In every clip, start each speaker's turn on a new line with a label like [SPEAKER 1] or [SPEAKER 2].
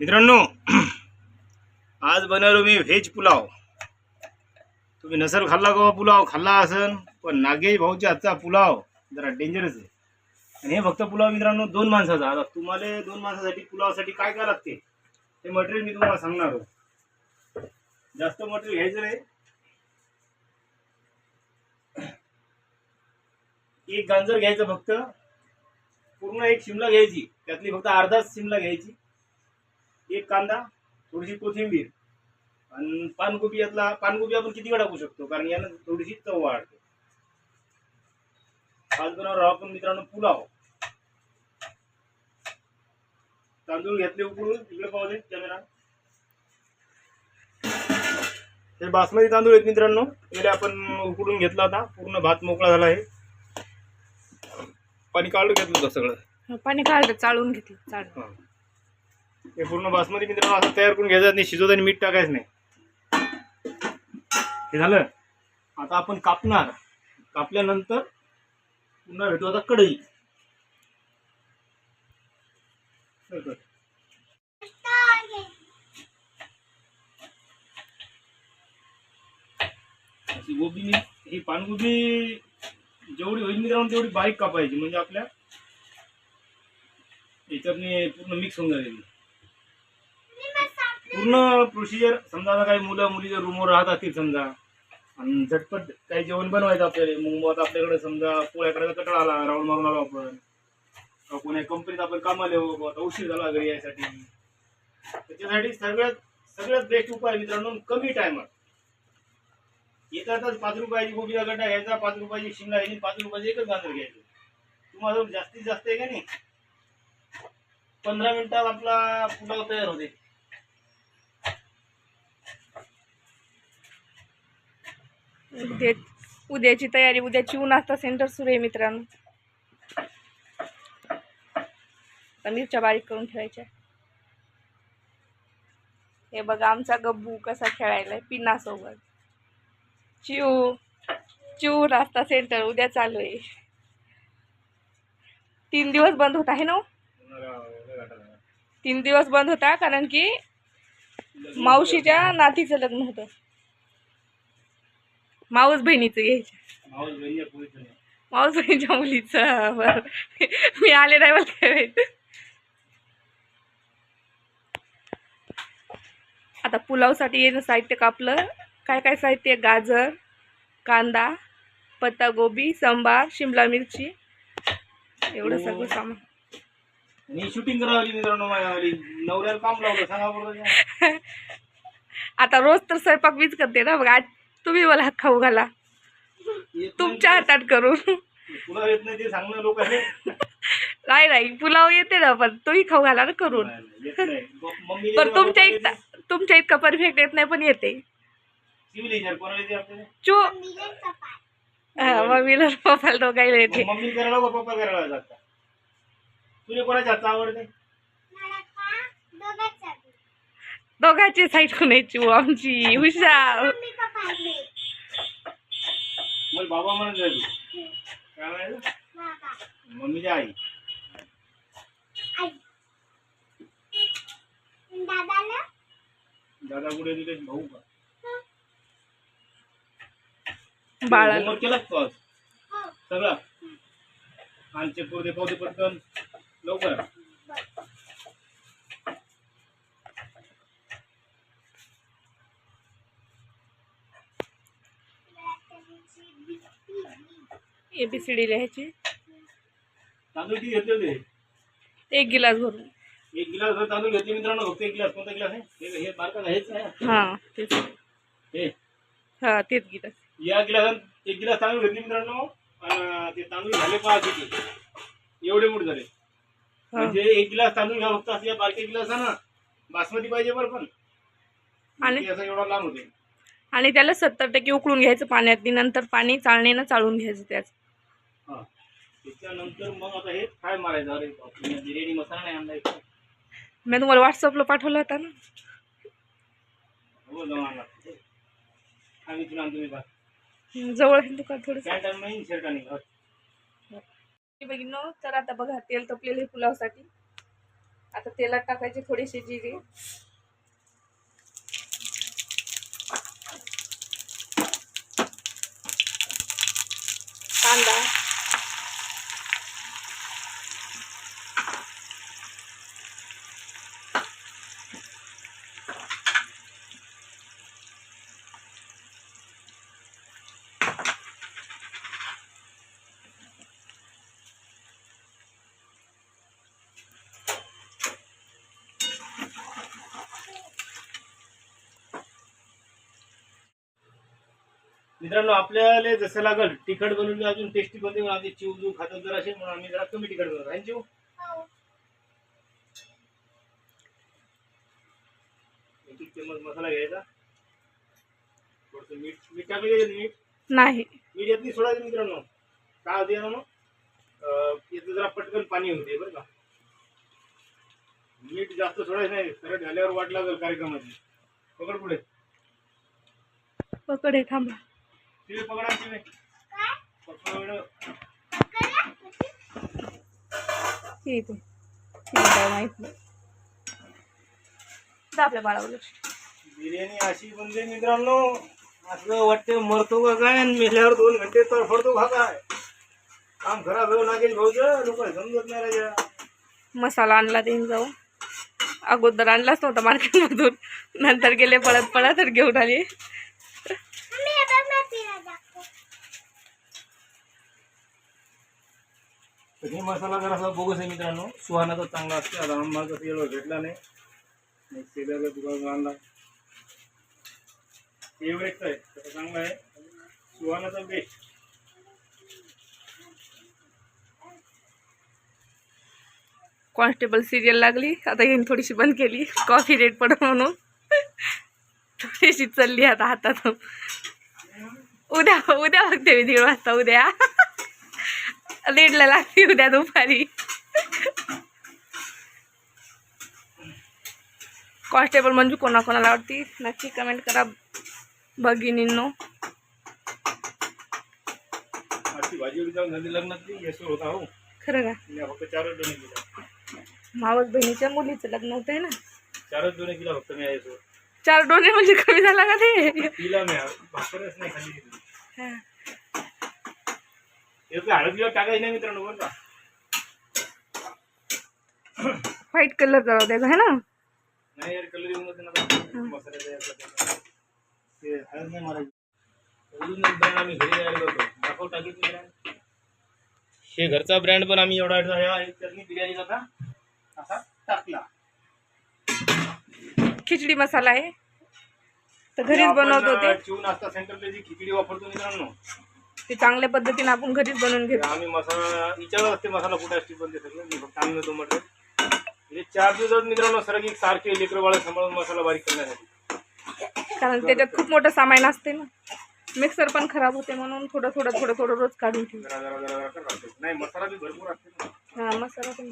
[SPEAKER 1] मित्रांनो आज बनवलो मी व्हेज पुलाव. तुम्ही नसर खाल्ला का हो पुलाव? खाल्ला असन पण नागेश भाऊच्या आजचा पुलाव जरा डेंजरस आहे. आणि हे फक्त पुलाव मित्रांनो दोन माणसाचा. आता तुम्हाला दोन माणसासाठी पुलावासाठी काय काय लागते? ते मटेरियल मी तुम्हाला सांगणार आहोत जास्त मटेरियल घ्यायचं नाही. एक गांजर घ्यायचं फक्त. पूर्ण एक शिमला घ्यायची. त्यातली फक्त अर्धाच शिमला घ्यायची. एक कांदा थोडीशी कोथिंबीर आणि पानकोबी यातला पानकोबी आपण किती वेळा टाकू शकतो? कारण यानं थोडीशी चव वाढते. आज बनवणार आपण मित्रांनो पुलाव. तांदूळ घेतले उकळून इकडे पाहू कॅमेरा हे बासमती तांदूळ आहेत मित्रांनो. पहिले आपण उकडून घेतला होता. पूर्ण भात मोकळा झाला आहे. पाणी काढून घेतलं होतं सगळं.
[SPEAKER 2] पाणी काढलं चाळून घेतलं चाळून.
[SPEAKER 1] हे पूर्ण बासमती मित्रांनो असं तयार करून घ्यायचं नाही शिजवताना मीठ टाकायचं नाही. हे झालं? आता आपण कापणार. कापल्यानंतर पुन्हा भेटू आता कढई. अशी गोबी ही पानगोबी जेवढी होईल मित्रांनो तेवढी बारीक कापायची. म्हणजे आपल्या याच्यातनी पूर्ण मिक्स होऊन जाईल. पूर्ण प्रोसिजर समजा आता काही मुलं मुली जर रूमवर राहत असतील समजा आणि झटपट काही जेवण बनवायचं आपल्याला मग आता आपल्याकडे समजा पोळ्या करायचा कटाळा आला राऊंड मारून आलो आपण. कोणी कंपनीत आपण कामाला आता उशीर झाला घरी यायसाठी. त्याच्यासाठी सगळ्यात सगळ्यात बेस्ट उपाय मित्रांनो कमी टायमात येतातच पाच रुपयाची गोबीचा गड्डा घ्यायचा पाच रुपयाची शिमला घ्यायची पाच रुपयाची एकच गाजर घ्यायचं. तुम्हाला जास्तीत जास्त आहे का नाही? पंधरा मिनिटात आपला पुलाव तयार होते.
[SPEAKER 2] उद्या उद्याची तयारी उद्याची नाश्ता सेंटर सुरू आहे मित्रांनो. आता मिरच्या बारीक करून ठेवायच्या. हे बघा आमचा गब्बू कसा खेळायलाय पिन्नासोबत चिऊ चिऊ नाश्ता सेंटर उद्या चालू आहे. तीन दिवस बंद होत आहे ना हो? तीन दिवस बंद होता कारण की मावशीच्या नातीचं लग्न होतं. माऊस बहिणीचं घ्यायचं. माऊस बहिणीच्या मुलीचं बरं. मी आले नाही मला काय माहीत आता पुलावसाठी येणं साहित्य कापलं. काय काय साहित्य? गाजर कांदा पत्तागोबी सांबार शिमला मिरची. एवढं सगळं सामान.
[SPEAKER 1] आणि शूटिंग करावी मित्रांनो माझ्यावाली नवऱ्याला काम लावलं सांगा बरोबर
[SPEAKER 2] आता रोज तर स्वयंपाक मीच करते ना. मग आज तुम्ही मला हात खाऊ घाला. तुमच्या हातात करून.
[SPEAKER 1] येत नाही ते सांगणं लोक आहे
[SPEAKER 2] नाही नाही पुलाव येते ना पण तुम्ही खाऊ घाला ना करून. पण तुमच्या इतका तुमच्या इतका परफेक्ट येत नाही पण येते. चू हा, मम्मीला पप्पाला दोघायला येते.
[SPEAKER 1] मग मम्मी करायला का पप्पा करायला जातात. तुला कोणाच्या हातचा आवडते?
[SPEAKER 2] दोघांची साईड कोणाची आमची हुशार
[SPEAKER 1] मग बाबा म्हणत जाय तू काय म्हणायचं? मम्मीच्या आई. दादा कुठे तुझे भाऊ का?
[SPEAKER 2] बाळा.
[SPEAKER 1] होमवर्क केला का तू आज? सगळा? आणि चेक करू दे पाहू दे पटकन. लवकर.
[SPEAKER 2] ए बी सी डी लिहायची.
[SPEAKER 1] तांदूळ किती घेतले होते?
[SPEAKER 2] एक गिलास भरून.
[SPEAKER 1] एक गिलास भर तांदूळ घेतले. मित्रांनो फक्त एक गिलास. कोणता गिलास आहे? हे हे बारका हेच आहे
[SPEAKER 2] हां तेच.
[SPEAKER 1] हे?
[SPEAKER 2] हां तेच गिलास.
[SPEAKER 1] या गिलासात एक गिलास तांदूळ घेतले मित्रांनो. ते तांदूळ झाले पाच किती? एवढे मोठे झाले.
[SPEAKER 2] हां.
[SPEAKER 1] म्हणजे एक गिलास तांदूळ घ्या फक्त. असं या बारके गिलास ना बासमती पाहिजे बरं पण.
[SPEAKER 2] आणि?
[SPEAKER 1] ते असं एवढा लांब होते.
[SPEAKER 2] आणि त्याला सत्तर टक्के उकळून घ्यायचं पाण्यात. नंतर पाणी चाळणीनं चाळून घ्यायचं त्याच
[SPEAKER 1] त्याच्यानंतर मग आता हे फ्राय मारायचं? अरे बिर्याणी मसाला नाही
[SPEAKER 2] मी तुम्हाला व्हॉट्सअपला पाठवलं होता ना.
[SPEAKER 1] हो आणला आम्ही तुला आणतो मी बा
[SPEAKER 2] जवळ आहे दुकान थोडंसं.
[SPEAKER 1] पॅन्ट आणि नाही? शर्ट आणि
[SPEAKER 2] बघितलं तर आता बघा तेल तपलेलं आहे पुलावसाठी. आता तेलात टाकायचे थोडेसे जिरे. कांदा.
[SPEAKER 1] मित्रांनो आपल्याला जसं लागल तिखट बनवून अजून टेस्टी बनते म्हणून आम्ही चिव जू खातात जरा असे म्हणून आम्ही जरा कमी तिखट बनवतो. आहे चिव? एक एक चम्मच मसाला घ्यायचा. थोडस मीठ मीठ टाकलं घ्यायचं मीठ?
[SPEAKER 2] नाही.
[SPEAKER 1] मीठ यातली सोडायचं मित्रांनो? काय होते ना मग? याचं जरा पटकन पाणी होते बरं का. मीठ जास्त सोडायचं नाही सरळ झाल्यावर वाट लागेल कार्यक्रमाची. पकड पुढे.
[SPEAKER 2] पकडे थांबा.
[SPEAKER 1] तिथे पकडा तिथे पकड
[SPEAKER 2] हे इथे. हे काय माहीत नाही. जा आपल्या बाळावर लक्ष.
[SPEAKER 1] बिर्याणी अशी बनते मित्रांनो. असं वाटते मरतो का काय? आणि मेल्यावर दोन घंटे तर फडतो का काय? काम खराब होऊ भाऊच लोक समजत नाही राजा.
[SPEAKER 2] मसाला आणला देईन जाऊ. अगोदर आणलाच नव्हता मार्केटमधून. नंतर गेले पळत पळत तर घेऊन आले.
[SPEAKER 1] तर हे मसाला जर असा बोगस आहे मित्रांनो. सुहानाचा चांगला असते. आता आम्हाला कसं एवढं भेटला नाही. शेजारला शेजारच्या आणला. फेवरेट आहे. तसं चांगला आहे. सुहानाचा बेस्ट
[SPEAKER 2] कॉन्स्टेबल सिरियल लागली. आता येईन थोडीशी बंद केली. कॉफी रेट पड म्हणून. थोडीशी चालली आता हातात उद्या उद्या बघते मी दीड वाजता. उद्या. दीडला लागते उद्या दुपारी कॉन्स्टेबल मंजू कोणाकोणाला आवडती नक्की कमेंट करा भगिनींनो।
[SPEAKER 1] हो.
[SPEAKER 2] खरं का? मावस बहिणीच्या मुलीचं लग्न होतंय ना?
[SPEAKER 1] चारच दोन किलो फक्त मी
[SPEAKER 2] चार डोने म्हणजे कमी झाला का ते?
[SPEAKER 1] तिला मी भाकरच नाही.
[SPEAKER 2] हा.
[SPEAKER 1] यातलं हळद टाकायची नाही मित्रांनो बरं का
[SPEAKER 2] व्हाईट कलर जरा द्यायचा आहे ना?
[SPEAKER 1] नाही यार कलर येऊन जाते ना मसाल्याचा याचा. ते हळद नाही मारायची. ब्रँड आम्ही घरी तयार करतो. दाखव टाकीत ब्रँड हे घरचा ब्रँड पण आम्ही एवढा चटणी बिर्याणीचा असा टाकला.
[SPEAKER 2] खिचडी मसाला आहे. तर घरीच बनवत होते
[SPEAKER 1] चिव नाश्ता सेंटरला जी खिचडी वापरतो मित्रांनो
[SPEAKER 2] ते चांगल्या पद्धतीने आपण घरीच बनवून घेतो
[SPEAKER 1] आम्ही मसाला विचारत असते मसाला कुठे असते पण ते सगळं. मी फक्त आम्ही म्हटलं. हे चार दिवसात मित्रांनो सरगी सारखे लेकर सांभाळून मसाला बारीक करण्यासाठी.
[SPEAKER 2] कारण त्याच्यात खूप मोठं सामान असते ना. मिक्सर पण खराब होते म्हणून थोडं थोडं थोडं थोडं रोज काढून ठेवू.
[SPEAKER 1] जरा जरा जरा जरा करत असते. नाही मसाला बी भरपूर असते
[SPEAKER 2] हा मसाला पण.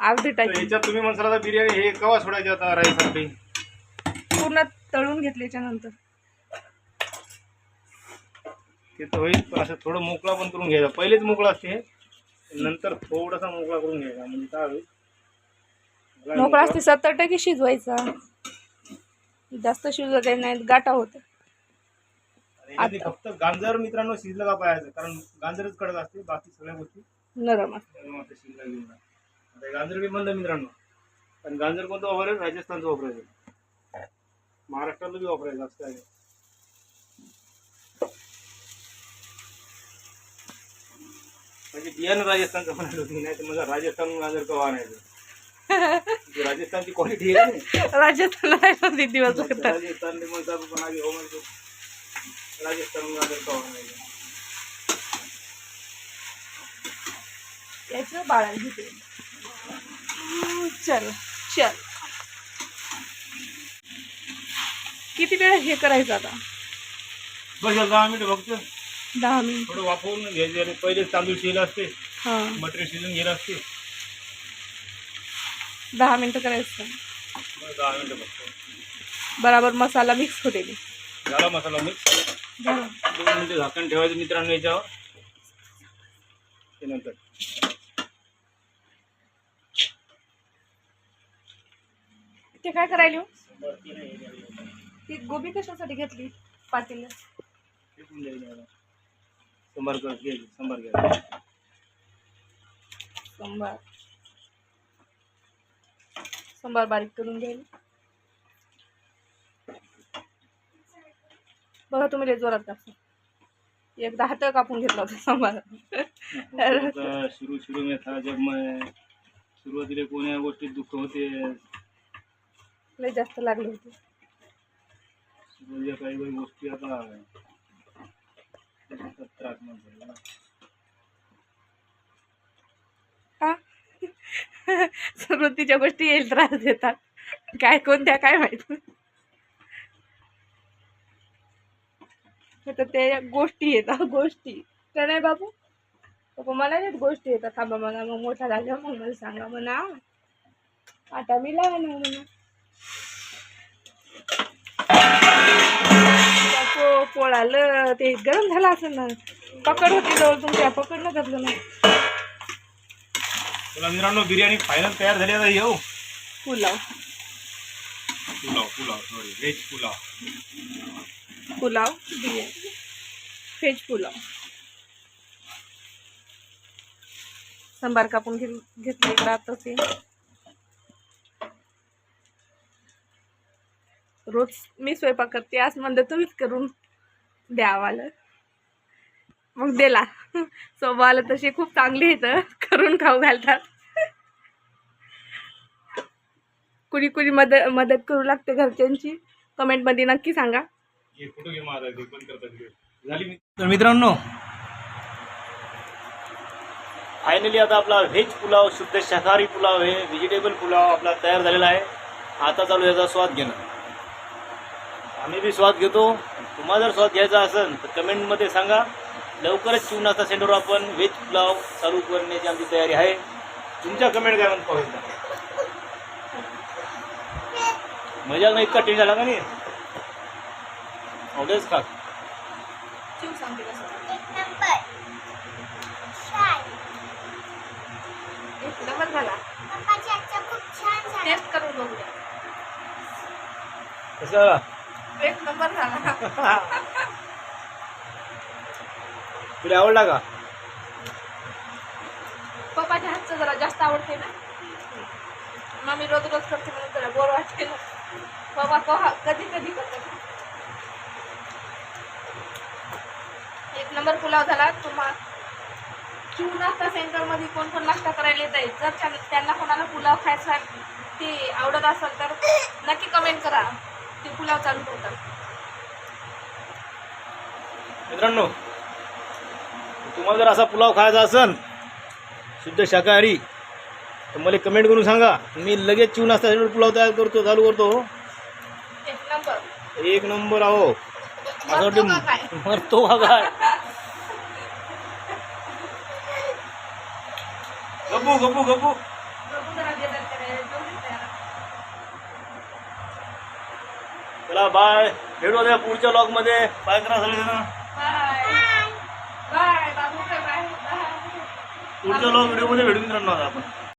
[SPEAKER 2] अर्धी टाकी.
[SPEAKER 1] ह्याच्यात तुम्ही मसाला बिर्याणी हे कवा सोडायचे आता राईसाठी
[SPEAKER 2] पूर्ण तळून घेतल्याच्या नंतर
[SPEAKER 1] ते तर होईल पण असं थोडं मोकळा पण करून घ्यायचा. पहिलेच मोकळा असते. नंतर थोडासा मोकळा करून घ्यायचा म्हणजे काय होईल?
[SPEAKER 2] मोकळा असते सत्तर टक्के शिजवायचा. जास्त शिजवत नाही गाठा होते.
[SPEAKER 1] फक्त गांजर मित्रांनो शिजलं का पाहायचं कारण गांजरच कडक असते बाकी सगळ्या गोष्टी
[SPEAKER 2] नरम असते.
[SPEAKER 1] एकदम असं शिजला घेऊन जा. आता गांजर बी म्हणलं मित्रांनो. पण गांजर कोणतं वापरायचं? राजस्थानचं वापरायचं. महाराष्ट्राला बी वापरायचं असं काय म्हणजे बियाणं राजस्थानचं म्हणाल होती नाही तर मला राजस्थान गाजर कवा आणायचं? राजस्थानची क्वालिटी आहे ना
[SPEAKER 2] दिवस होता
[SPEAKER 1] राजस्थान म्हणतात पण आधी हो म्हणतो. राजस्थान गाजर कवा आणायचं?
[SPEAKER 2] याचं बाळाला घेते चल चल. किती वेळ हे करायचं आता?
[SPEAKER 1] बस एक दहा मिनिटं फक्त
[SPEAKER 2] दहा मिनिट.
[SPEAKER 1] थोडं वापरून घ्यायचे पहिले तांदूळ शिजलं असते
[SPEAKER 2] हां.
[SPEAKER 1] मटेरियल शिजून गेलं असते.
[SPEAKER 2] दहा मिनिटं करायचं.
[SPEAKER 1] बस दहा मिनिटं फक्त
[SPEAKER 2] बराबर मसाला मिक्स होते ते.
[SPEAKER 1] झाला मसाला मिक्स
[SPEAKER 2] झालं.
[SPEAKER 1] दोन मिनिटं झाकण ठेवायचं मित्रांनो याच्यावर. त्यानंतर
[SPEAKER 2] ते काय करायला ती गोबी कशासाठी घेतली? पाटील
[SPEAKER 1] फेकून संभार कर संभार घ्या
[SPEAKER 2] संभार। संभार बारीक करून घ्यायला बघा तुम्ही लय जोरात कापसा एकदा हात कापून घेतला होता
[SPEAKER 1] आता सुरू सुरू में था जब मैं सुरुवातीला कोण्या गोष्टीत दुःख होते.
[SPEAKER 2] लय जास्त लागले होते.
[SPEAKER 1] काही काही गोष्टी आता त्याचा
[SPEAKER 2] सुरुवातीच्या गोष्टी येईल त्रास देतात. काय कोणत्या काय माहीत? तर ते गोष्टी येतात गोष्टी. तर नाही बाबू? बाबा मला नाही गोष्टी येतात. थांबा मला मग मोठा झाला मग मला सांगा म्हणा. आता मी लहान म्हणा. बापो, पोळालं ते गरम झालं असं ना. पकड होती जवळ तुमच्या पकडलं घातलं नाही.
[SPEAKER 1] चला मित्रांनो बिर्याणी फायनल तयार झाली आता येऊ.
[SPEAKER 2] Pulao.
[SPEAKER 1] Pulao pulao sorry veg pulao.
[SPEAKER 2] Pulao biryani. Veg pulao. Sambar कापून घेत घेतले इकडं आता रोज मी स्वयंपाक करते आज म्हणलं तुम्हीच करून द्या मग दिला. स्वभावाला तशी खूप चांगली येतं करून खाऊ घालतात. कुणी कुणी मद मदत करू लागते घरच्यांची? कमेंटमध्ये नक्की सांगा.
[SPEAKER 1] तर मित्रांनो फायनली आता आपला व्हेज पुलाव शुद्ध शाकाहारी पुलाव आहे व्हेजिटेबल पुलाव आपला तयार झालेला आहे. आता चालू याचा स्वाद घेणं. आम्ही बी स्वाद घेतो. तुम्हाला जर स्वाद घ्यायचा असेल तर कमेंटमध्ये सांगा. लवकरच शिवनाथा सेंटरवर आपण व्हेज पुलाव चालू करण्याची आमची तयारी आहे. तुमच्या कमेंट काय म्हणतो पाहूया मजा नाही इतका टेस्ट झाला का नाही. ऑर्डर्स का
[SPEAKER 2] एक नंबर. झाला. टेस्ट करून बघूया.
[SPEAKER 1] कसं झाला?
[SPEAKER 2] एक नंबर झाला.
[SPEAKER 1] तुला आवडला का?
[SPEAKER 2] पप्पाच्या हातचं जरा जास्त आवडते ना. मम्मी रोज रोज करते म्हणून जरा बोर वाटते ना पप्पा कहा कधी कधी करतात. एक नंबर पुलाव झाला. तुम्हा शिव नाश्ता सेंटरमध्ये कोण कोण नाश्ता करायला येत आहे? जर त्या- त्यांना कोणाला पुलाव खायचा ते आवडत असेल तर नक्की कमेंट करा. ते पुलाव चालू करतात.
[SPEAKER 1] मित्रांनो तुम्हाला जर असा पुलाव खायचा असेल शुद्ध शाकाहारी तर मला कमेंट करून सांगा. मी लगेच चिवून असता पुलाव तयार करतो चालू करतो.
[SPEAKER 2] एक नंबर.
[SPEAKER 1] एक नंबर आहो. असं? वाटतं मरतो का काय? गप्पू गप्पू गप्पू
[SPEAKER 2] बघू जरा देतात का नाही, जाऊ दे त्याला.
[SPEAKER 1] चला बाय भेटू आता पुढच्या लॉगमध्ये. बाय करा
[SPEAKER 2] बाय
[SPEAKER 1] पुढच्या लॉग व्हिडिओमध्ये भेटू मित्रांनो आता आपण.